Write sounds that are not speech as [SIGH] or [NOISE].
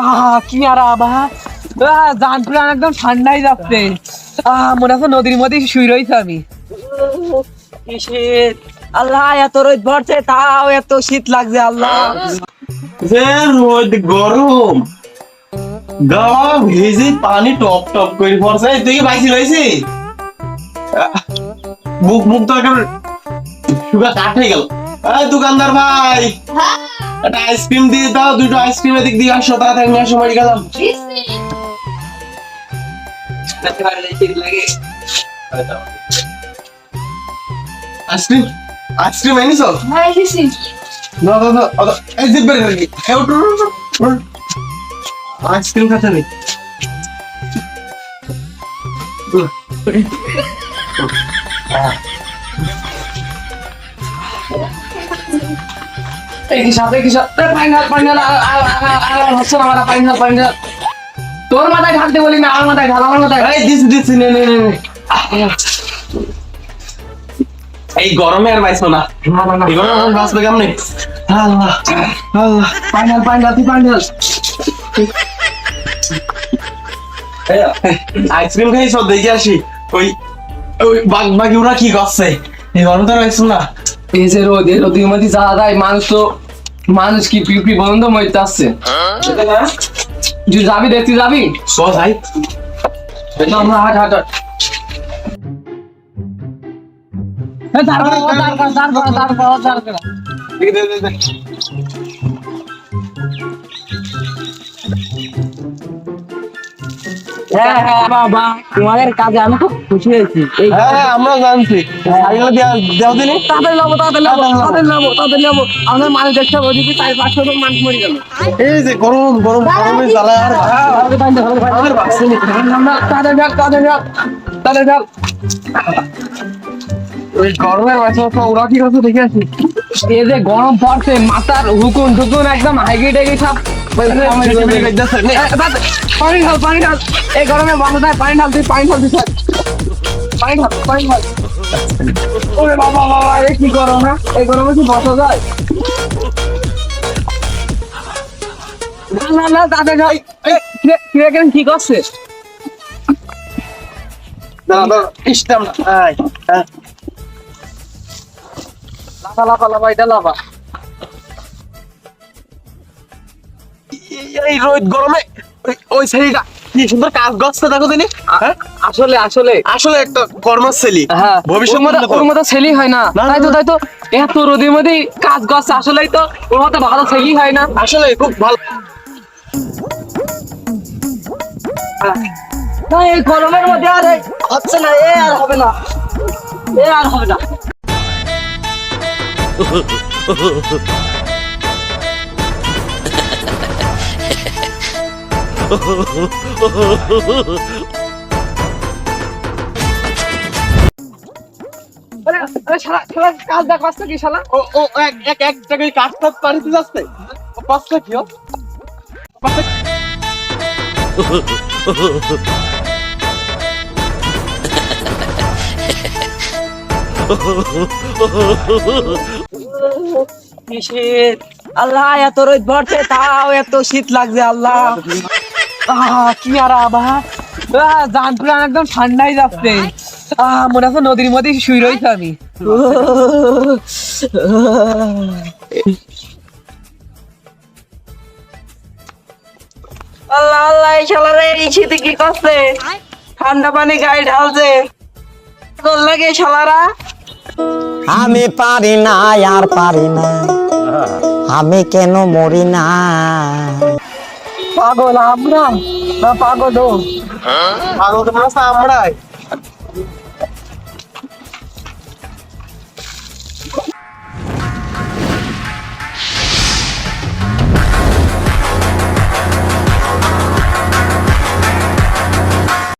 আহ কি আহ, জান প্রাণ একদম ঠান্ডাই যাচ্ছে। আহ মনে হচ্ছে নদীর মধ্যে শুই রয়েছে আমি। আল্লাহ এত রোদ পড়ছে তাও এত শীত লাগছে আল্লাহ। যে রোদ গরম গাওয়া ভেজে পানি টপ টপ করে পড়ছে তুই বাইসি রয়েছি। মুখ মুখ তো একেবারে সুগা কাঠ হয়ে গেল। দোকানদার ভাই। একটা আইসক্রিম দিয়ে দাও দুটো আইসক্রিম এদিক দিয়ে আসো তাড়াতাড়ি নিয়ে আসো বাড়ি গেলাম আইসক্রিম? আইসক্রিম এনেছ? না না না এই বের করে উঠ। আইসক্রিম খাতে নেই [LAUGHS] তোর মাথায় ঢাকতে বলি না আমার মাথায় ঢাল আমার মাথায় এই নে নে গরমে আর বাইছো না। বাঁচবে কেমনে? আল্লাহ আল্লাহ। ফাইনাল ফাইনাল তুই ফাইনাল আইসক্রিম খাই সব দেখে আসি। ওই ওই বাঘ বাঘি ওরা কি করছে? এই গরমে তো আর বাইছো না। এই যে রোদ এই মধ্যে যা যায় মানুষ তো মানুষ কি পিপি বন্ধ মরতে আসছে তুই যাবি দেখতে যাবি? চ ভাই। না, আমরা হাট হাট দাঁড় করো, দাঁড় করো, দাঁড় করো, দাঁড় করো, দাঁড় করো। হ্যাঁ হ্যাঁ বাবা তোমাদের কাজে আমি খুব খুশি হয়েছি এই হ্যাঁ হ্যাঁ আমরা জানছি সাইকেল দেওয়া দেওয়া দিনি তাদের নেব তাদের নেব তাদের নেব তাদের নেব আমাদের মানুষ দেখতে ওদিকে চার পাঁচশো জন মানুষ মরে গেল এই যে গরম গরম গরমে জ্বালা আর তাদের ডাক তাদের ডাক তাদের ডাক ওই গরমের মাঝে ওরা কি করছে দেখে আসি এই যে গরম পড়ছে মাথার হুকুন টুকুন একদম হাইগে টেগে সব পানি ঢাল পানি ঢাল। এই গরমে বন্ধ থাকে পানি ঢাল তুই পানি ঢাল তুই থাক। পানি ঢাল পানি ঢাল। ওরে বাবা বাবা এ কি গরম না এই গরমে কি বসা যায়? না না না কিরে কেন কি করছে? দাঁড়া ইস্টাম আয় হ্যাঁ লাফা লাফা লাফা এটা লাফা। এই- রোদ গরমে ওই- ছেলেটা কি সুন্দর কাজ গছটা দেখো দিনি হ্যাঁ? আসলে আসলে আসলে একটা কর্মের ছেলে। হ্যাঁ ভবিষ্যৎ ওর মতো ছেলেই হয় না। তাই তো তাই তো এত রোদের মধ্যে কাজ করছে আসলেই তো ওর মতো ভালো ছেলেই হয় না। আসলে খুব ভালো। এই গরমের মধ্যে আর হচ্ছে না এ আর হবে না। এ আর হবে না। [LAUGHS] কি শালা? ও ও এক এক এক জায়গায় পারিতে যাচ্ছে। কি শীত আল্লাহ এত রোদ পড়ছে তাও এত শীত লাগছে আল্লাহ। কি আর একদম ঠান্ডাই যাচ্ছে। মনে হচ্ছে নদীর মধ্যে শুই রয়েছে আমি। আল্লাহ আল্লাহ, এই শালারে এই শীতে কি করছে? ঠান্ডা পানি গায়ে ঢালছে। তোর লাগে আমি পারি না, আর পারি না। আমি কেন মরি না? পাগল আমরা না পাগল ও পাগল তো মনে আমরাই